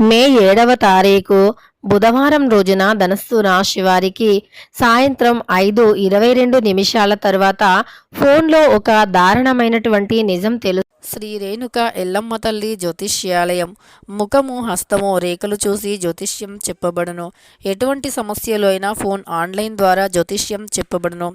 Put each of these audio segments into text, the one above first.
మే ఏడవ తారీఖు బుధవారం రోజున ధనస్సు రాశి వారికి సాయంత్రం ఐదు ఇరవై రెండు నిమిషాల తర్వాత ఫోన్లో ఒక దారుణమైనటువంటి నిజం తెలు శ్రీ రేణుక ఎల్లమ్మ తల్లి జ్యోతిష్యాలయం. ముఖము హస్తము రేఖలు చూసి జ్యోతిష్యం చెప్పబడును. ఎటువంటి సమస్యలు అయినా ఫోన్ ఆన్లైన్ ద్వారా జ్యోతిష్యం చెప్పబడును.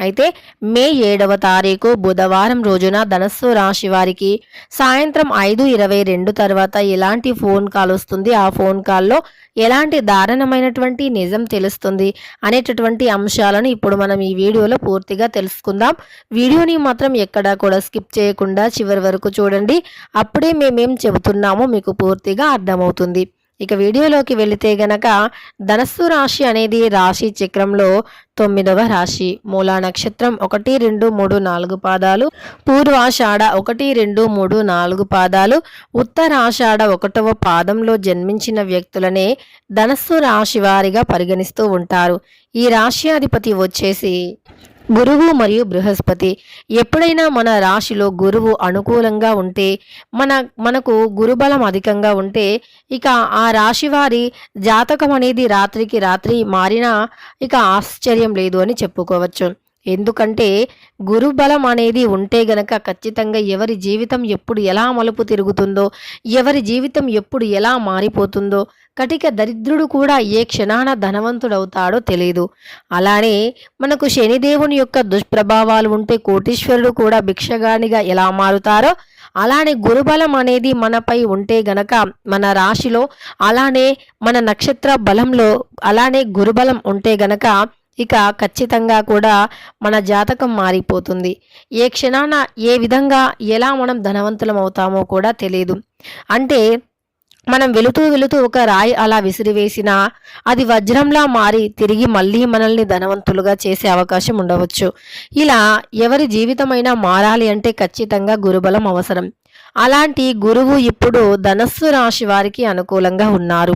అయితే మే ఏడవ తారీఖు బుధవారం రోజున ధనస్సు రాశి వారికి సాయంత్రం ఐదు ఇరవై రెండు తర్వాత ఎలాంటి ఫోన్ కాల్ వస్తుంది? ఆ ఫోన్ కాల్లో ఎలాంటి దారుణమైనటువంటి నిజం తెలుస్తుంది? అనేటటువంటి అంశాలను ఇప్పుడు మనం ఈ వీడియోలో పూర్తిగా తెలుసుకుందాం. వీడియోని మాత్రం ఎక్కడా కూడా స్కిప్ చేయకుండా చివరి వరకు చూడండి. అప్పుడే మేమేం చెబుతున్నామో మీకు పూర్తిగా అర్థమవుతుంది. ఇక వీడియోలోకి వెళితే గనక ధనస్సు రాశి అనేది రాశి చక్రంలో తొమ్మిదవ రాశి. మూలా నక్షత్రం ఒకటి రెండు మూడు నాలుగు పాదాలు. పూర్వాషాఢ ఒకటి రెండు మూడు నాలుగు పాదాలు. ఉత్తరాషాఢ ఒకటవ పాదంలో జన్మించిన వ్యక్తులనే ధనస్సు రాశి వారిగా పరిగణిస్తూ ఉంటారు. ఈ రాశి అధిపతి వచ్చేసి గురువు మరియు బృహస్పతి. ఎప్పుడైనా మన రాశిలో గురువు అనుకూలంగా ఉంటే మన మనకు గురుబలం అధికంగా ఉంటే ఇక ఆ రాశి వారి జాతకం అనేది రాత్రికి రాత్రి మారినా ఇక ఆశ్చర్యం లేదు అని చెప్పుకోవచ్చు. ఎందుకంటే గురుబలం అనేది ఉంటే గనక ఖచ్చితంగా ఎవరి జీవితం ఎప్పుడు ఎలా మలుపు తిరుగుతుందో ఎవరి జీవితం ఎప్పుడు ఎలా మారిపోతుందో కటిక దరిద్రుడు కూడా ఏ క్షణాన ధనవంతుడవుతాడో తెలియదు అలానే మనకు శనిదేవుని యొక్క దుష్ప్రభావాలు ఉంటే కోటీశ్వరుడు కూడా భిక్షగానిగా ఎలా మారుతారో అలానే గురుబలం అనేది మనపై ఉంటే గనక మన రాశిలో అలానే మన నక్షత్ర బలంలో అలానే గురుబలం ఉంటే గనక ఇక ఖచ్చితంగా కూడా మన జాతకం మారిపోతుంది. ఏ క్షణాన ఏ విధంగా ఎలా మనం ధనవంతులం అవుతామో కూడా తెలియదు అంటే మనం వెళుతూ వెళుతూ ఒక రాయి అలా విసిరివేసినా అది వజ్రంలా మారి తిరిగి మళ్ళీ మనల్ని ధనవంతులుగా చేసే అవకాశం ఉండవచ్చు. ఇలా ఎవరి జీవితమైనా మారాలి అంటే ఖచ్చితంగా గురుబలం అవసరం. అలాంటి గురువు ఇప్పుడు ధనస్సు రాశి వారికి అనుకూలంగా ఉన్నారు.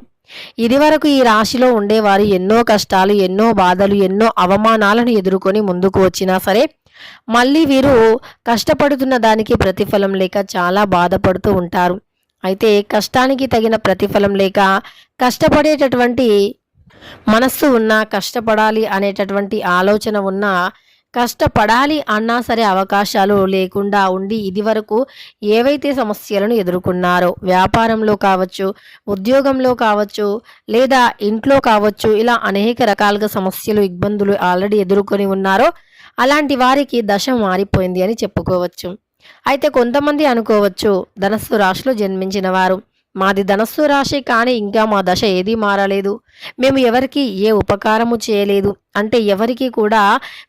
ఇదివరకు ఈ రాశిలో ఉండేవారు ఎన్నో కష్టాలు ఎన్నో బాధలు ఎన్నో అవమానాలను ఎదుర్కొని ముందుకు వచ్చినా సరే మళ్ళీ వీరు కష్టపడుతున్న దానికి ప్రతిఫలం లేక చాలా బాధపడుతూ ఉంటారు. అయితే కష్టానికి తగిన ప్రతిఫలం లేక కష్టపడేటటువంటి మనస్సు ఉన్నా కష్టపడాలి అనేటటువంటి ఆలోచన ఉన్నా కష్టపడాలి అన్నా సరే అవకాశాలు లేకుండా ఉండి ఇదివరకు ఏవైతే సమస్యలను ఎదుర్కొన్నారో వ్యాపారంలో కావచ్చు ఉద్యోగంలో కావచ్చు లేదా ఇంట్లో కావచ్చు ఇలా అనేక రకాలుగా సమస్యలు ఇబ్బందులు ఆల్రెడీ ఎదుర్కొని ఉన్నారో అలాంటి వారికి దశ మారిపోయింది అని చెప్పుకోవచ్చు. అయితే కొంతమంది అనుకోవచ్చు ధనస్సు రాశిలో జన్మించిన వారు మాది ధనస్సు రాశి కానీ ఇంకా మా దశ ఏదీ మారలేదు. మేము ఎవరికి ఏ ఉపకారము చేయలేదు. అంటే ఎవరికి కూడా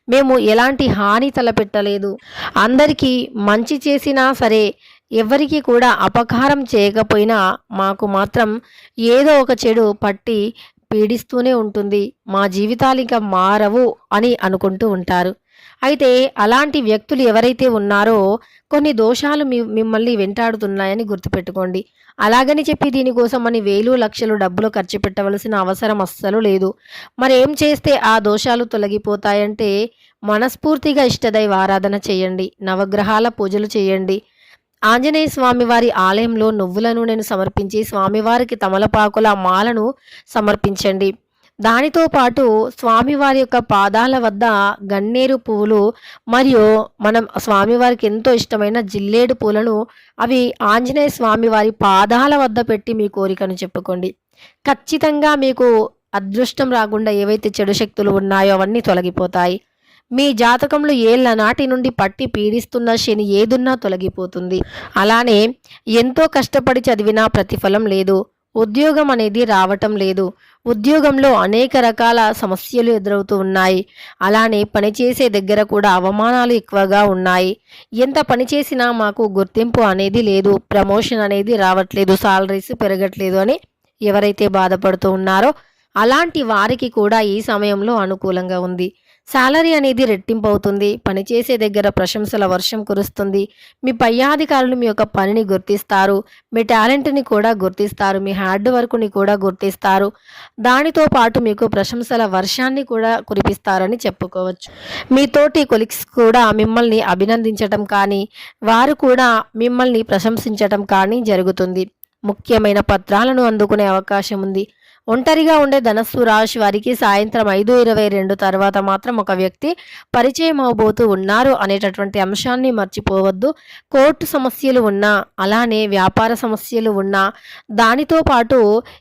మేము ఎలాంటి హాని తలపెట్టలేదు. అందరికీ మంచి చేసినా సరే ఎవరికి కూడా అపకారం చేయకపోయినా మాకు మాత్రం ఏదో ఒక చెడు పట్టి పీడిస్తూనే ఉంటుంది. మా జీవితాలు ఇంకా మారవు అని అనుకుంటూ ఉంటారు. అయితే అలాంటి వ్యక్తులు ఎవరైతే ఉన్నారో కొన్ని దోషాలు మీ మిమ్మల్ని వెంటాడుతున్నాయని గుర్తుపెట్టుకోండి. అలాగని చెప్పి దీనికోసం అని వేలు లక్షలు డబ్బులు ఖర్చు పెట్టవలసిన అవసరం అస్సలు లేదు. మరి ఏం చేస్తే ఆ దోషాలు తొలగిపోతాయంటే మనస్ఫూర్తిగా ఇష్టదైవ ఆరాధన చేయండి. నవగ్రహాల పూజలు చేయండి. ఆంజనేయ స్వామి వారి ఆలయంలో నువ్వుల నూనెను సమర్పించి స్వామివారికి తమలపాకుల మాలను సమర్పించండి. దానితో పాటు స్వామివారి యొక్క పాదాల వద్ద గన్నేరు పువ్వులు మరియు మనం స్వామివారికి ఎంతో ఇష్టమైన జిల్లేడు పూలను అవి ఆంజనేయ స్వామివారి పాదాల వద్ద పెట్టి మీ కోరికను చెప్పుకోండి. ఖచ్చితంగా మీకు అదృష్టం రాకుండా ఏవైతే చెడు శక్తులు ఉన్నాయో అవన్నీ తొలగిపోతాయి. మీ జాతకంలో ఏళ్ళ నాటి నుండి పట్టి పీడిస్తున్న శని ఏదున్నా తొలగిపోతుంది. అలానే ఎంతో కష్టపడి చదివినా ప్రతిఫలం లేదు. ఉద్యోగం అనేది రావటం లేదు. ఉద్యోగంలో అనేక రకాల సమస్యలు ఎదురవుతూ ఉన్నాయి. అలానే పనిచేసే దగ్గర కూడా అవమానాలు ఎక్కువగా ఉన్నాయి. ఎంత పని చేసినా మాకు గుర్తింపు అనేది లేదు. ప్రమోషన్ అనేది రావట్లేదు. సాలరీస్ పెరగట్లేదు అని ఎవరైతే బాధపడుతూ ఉన్నారో అలాంటి వారికి కూడా ఈ సమయంలో అనుకూలంగా ఉంది. శాలరీ అనేది రెట్టింపు అవుతుంది పనిచేసే దగ్గర ప్రశంసల వర్షం కురుస్తుంది. మీ పై అధికారులు మీ యొక్క పనిని గుర్తిస్తారు మీ టాలెంట్ని కూడా గుర్తిస్తారు మీ హార్డ్ వర్క్ని కూడా గుర్తిస్తారు. దానితో పాటు మీకు ప్రశంసల వర్షాన్ని కూడా కురిపిస్తారని చెప్పుకోవచ్చు. మీ తోటి కొలిక్స్ కూడా మిమ్మల్ని అభినందించటం కానీ వారు కూడా మిమ్మల్ని ప్రశంసించటం కానీ జరుగుతుంది. ముఖ్యమైన పత్రాలను అందుకునే అవకాశం ఉంది. ఒంటరిగా ఉండే ధనస్సు రాశి వారికి సాయంత్రం ఐదు ఇరవై రెండు తర్వాత మాత్రం ఒక వ్యక్తి పరిచయం అవబోతూ ఉన్నారు అనేటటువంటి అంశాన్ని మర్చిపోవద్దు. కోర్టు సమస్యలు ఉన్నా అలానే వ్యాపార సమస్యలు ఉన్నా దానితో పాటు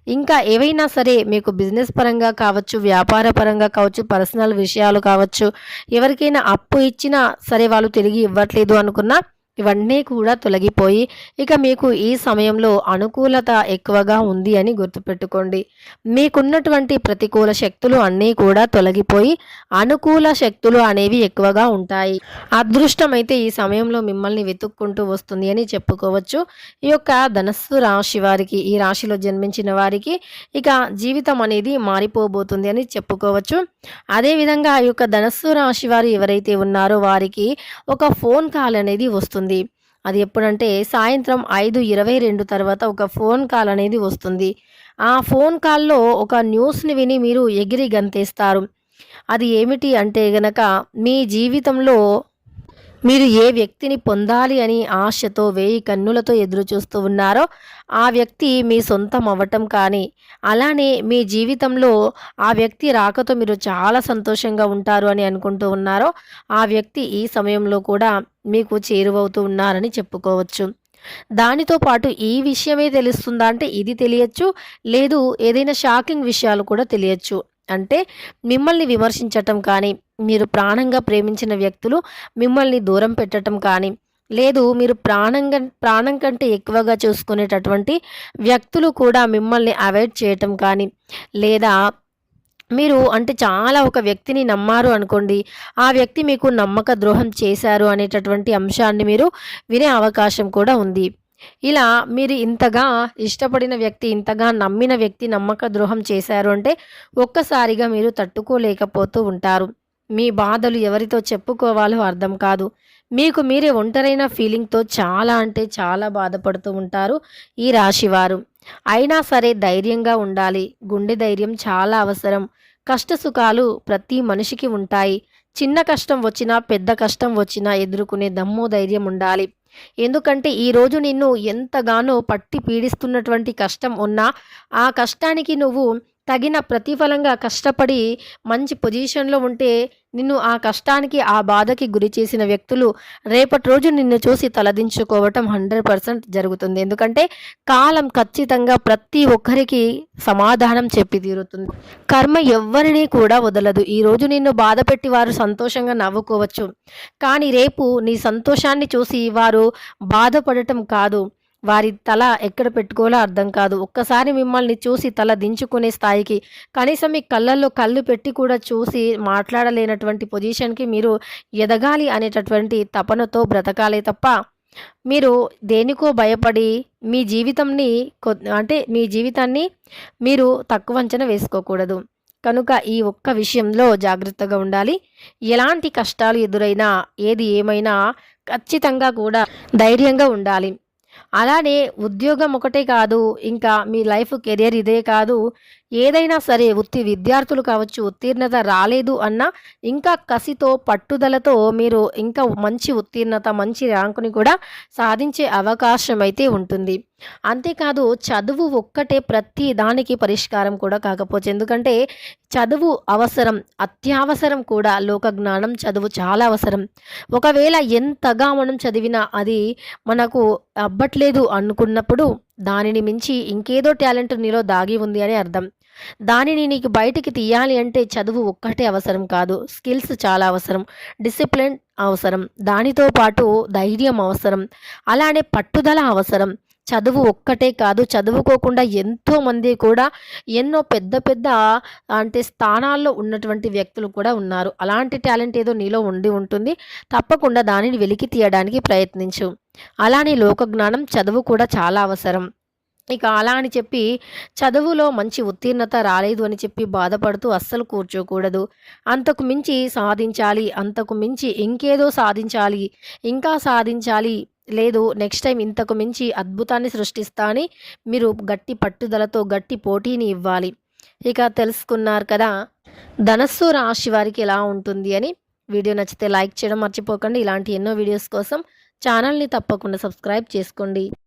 ఇంకా ఏవైనా సరే మీకు బిజినెస్ పరంగా కావచ్చు వ్యాపార పరంగా కావచ్చు పర్సనల్ విషయాలు కావచ్చు ఎవరికైనా అప్పు ఇచ్చినా సరే వాళ్ళు తిరిగి ఇవ్వట్లేదు అనుకున్నా ఇవన్నీ కూడా తొలగిపోయి ఇక మీకు ఈ సమయంలో అనుకూలత ఎక్కువగా ఉంది అని గుర్తుపెట్టుకోండి. మీకున్నటువంటి ప్రతికూల శక్తులు అన్నీ కూడా తొలగిపోయి అనుకూల శక్తులు అనేవి ఎక్కువగా ఉంటాయి. అదృష్టం అయితే ఈ సమయంలో మిమ్మల్ని వెతుక్కుంటూ వస్తుంది అని చెప్పుకోవచ్చు. ఈ యొక్క ధనస్సు రాశి వారికి ఈ రాశిలో జన్మించిన వారికి ఇక జీవితం అనేది మారిపోబోతుంది అని చెప్పుకోవచ్చు. అదేవిధంగా ఈ యొక్క ధనస్సు రాశి వారు ఎవరైతే ఉన్నారో వారికి ఒక ఫోన్ కాల్ అనేది వస్తుంది. అది ఎప్పుడంటే సాయంత్రం ఐదు ఇరవై రెండు తర్వాత ఒక ఫోన్ కాల్ అనేది వస్తుంది. ఆ ఫోన్ కాల్లో ఒక న్యూస్ని విని మీరు ఎగిరి గంతేస్తారు. అది ఏమిటి అంటే గనక మీ జీవితంలో మీరు ఏ వ్యక్తిని పొందాలి అని ఆశతో వేయి కన్నులతో ఎదురు చూస్తూ ఉన్నారో ఆ వ్యక్తి మీ సొంతం అవ్వటం కానీ అలానే మీ జీవితంలో ఆ వ్యక్తి రాకతో మీరు చాలా సంతోషంగా ఉంటారు అని అనుకుంటూ ఉన్నారో ఆ వ్యక్తి ఈ సమయంలో కూడా మీకు చేరువవుతూ ఉన్నారని చెప్పుకోవచ్చు. దానితో పాటు ఈ విషయమే తెలుస్తుందా అంటే ఇది తెలియచ్చు లేదు ఏదైనా షాకింగ్ విషయాలు కూడా తెలియచ్చు. అంటే మిమ్మల్ని విమర్శించటం కానీ మీరు ప్రాణంగా ప్రేమించిన వ్యక్తులు మిమ్మల్ని దూరం పెట్టడం కానీ లేదు మీరు ప్రాణంగా ప్రాణం కంటే ఎక్కువగా చూసుకునేటటువంటి వ్యక్తులు కూడా మిమ్మల్ని అవాయిడ్ చేయటం కానీ లేదా మీరు అంటే చాలా ఒక వ్యక్తిని నమ్మారు అనుకోండి ఆ వ్యక్తి మీకు నమ్మక ద్రోహం చేశారు అనేటటువంటి అంశాన్ని మీరు వినే అవకాశం కూడా ఉంది. ఇలా మీరు ఇంతగా ఇష్టపడిన వ్యక్తి ఇంతగా నమ్మిన వ్యక్తి నమ్మక ద్రోహం చేశారు అంటే ఒక్కసారిగా మీరు తట్టుకోలేకపోతూ ఉంటారు. మీ బాధలు ఎవరితో చెప్పుకోవాలో అర్థం కాదు. మీకు మీరే ఒంటరైన ఫీలింగ్తో చాలా అంటే చాలా బాధపడుతూ ఉంటారు ఈ రాశివారు అయినా సరే ధైర్యంగా ఉండాలి. గుండె ధైర్యం చాలా అవసరం. కష్ట సుఖాలు ప్రతి మనిషికి ఉంటాయి. చిన్న కష్టం వచ్చినా పెద్ద కష్టం వచ్చినా ఎదుర్కొనే దమ్ము ధైర్యం ఉండాలి. ఎందుకంటే ఈరోజు నిన్ను ఎంతగానో పట్టి పీడిస్తున్నటువంటి కష్టం ఉన్నా ఆ కష్టానికి నువ్వు తగిన ప్రతిఫలంగా కష్టపడి మంచి పొజిషన్లో ఉంటే నిన్ను ఆ కష్టానికి ఆ బాధకి గురి చేసిన వ్యక్తులు రేపటి రోజు నిన్ను చూసి తలదించుకోవటం హండ్రెడ్ పర్సెంట్ జరుగుతుంది. ఎందుకంటే కాలం ఖచ్చితంగా ప్రతి ఒక్కరికి సమాధానం చెప్పి తీరుతుంది. కర్మ ఎవరిని కూడా వదలదు. ఈ రోజు నిన్ను బాధ పెట్టి వారు సంతోషంగా నవ్వుకోవచ్చు. కానీ రేపు నీ సంతోషాన్ని చూసి వారు బాధపడటం కాదు. వారి తల ఎక్కడ పెట్టుకోవాలో అర్థం కాదు. ఒక్కసారి మిమ్మల్ని చూసి తల దించుకునే స్థాయికి కనీసం మీ కళ్ళల్లో కళ్ళు పెట్టి కూడా చూసి మాట్లాడలేనటువంటి పొజిషన్కి మీరు ఎదగాలి అనేటటువంటి తపనతో బ్రతకాలే తప్ప మీరు దేనికో భయపడి మీ జీవితంని అంటే మీ జీవితాన్ని మీరు తక్కువ అంచనా వేసుకోకూడదు. కనుక ఈ ఒక్క విషయంలో జాగ్రత్తగా ఉండాలి. ఎలాంటి కష్టాలు ఎదురైనా ఏది ఏమైనా ఖచ్చితంగా కూడా ధైర్యంగా ఉండాలి. అలానే ఉద్యోగం ఒకటే కాదు ఇంకా మీ లైఫ్ కెరియర్ ఇదే కాదు ఏదైనా సరే ఉత్తి విద్యార్థులు కావచ్చు ఉత్తీర్ణత రాలేదు అన్న ఇంకా కసితో పట్టుదలతో మీరు ఇంకా మంచి ఉత్తీర్ణత మంచి ర్యాంకుని కూడా సాధించే అవకాశం అయితే ఉంటుంది. అంతేకాదు చదువు ఒక్కటే ప్రతి దానికి పరిష్కారం కూడా కాకపోవచ్చు. ఎందుకంటే చదువు అవసరం అత్యవసరం కూడా లోక జ్ఞానం చదువు చాలా అవసరం. ఒకవేళ ఎంతగా మనం చదివినా అది మనకు అబ్బట్లేదు అనుకున్నప్పుడు దానిని మించి ఇంకేదో టాలెంట్ నీలో దాగి ఉంది అని అర్థం. దానిని నీకు బయటికి తీయాలి అంటే చదువు ఒక్కటే అవసరం కాదు. స్కిల్స్ చాలా అవసరం. డిసిప్లిన్ అవసరం. దానితో పాటు ధైర్యం అవసరం. అలానే పట్టుదల అవసరం. చదువు ఒక్కటే కాదు. చదువుకోకుండా ఎంతో మంది కూడా ఎన్నో పెద్ద పెద్ద అంటే స్థానాల్లో ఉన్నటువంటి వ్యక్తులు కూడా ఉన్నారు. అలాంటి టాలెంట్ ఏదో నీలో ఉండి ఉంటుంది. తప్పకుండా దానిని వెలికి తీయడానికి ప్రయత్నించు. అలానే లోక జ్ఞానం చదువు కూడా చాలా అవసరం. ఇక అలా అని చెప్పి చదువులో మంచి ఉత్తీర్ణత రాలేదు అని చెప్పి బాధపడుతూ అస్సలు కూర్చోకూడదు. అంతకు మించి సాధించాలి అంతకు మించి ఇంకేదో సాధించాలి ఇంకా సాధించాలి లేదు నెక్స్ట్ టైం ఇంతకు మించి అద్భుతాన్ని సృష్టిస్తా అని మీరు గట్టి పట్టుదలతో గట్టి పోటీని ఇవ్వాలి. ఇక తెలుసుకున్నారు కదా ధనస్సు రాశి వారికి ఎలా ఉంటుంది అని. వీడియో నచ్చితే లైక్ చేయడం మర్చిపోకండి. ఇలాంటి ఎన్నో వీడియోస్ కోసం ఛానల్ని తప్పకుండా సబ్స్క్రైబ్ చేసుకోండి.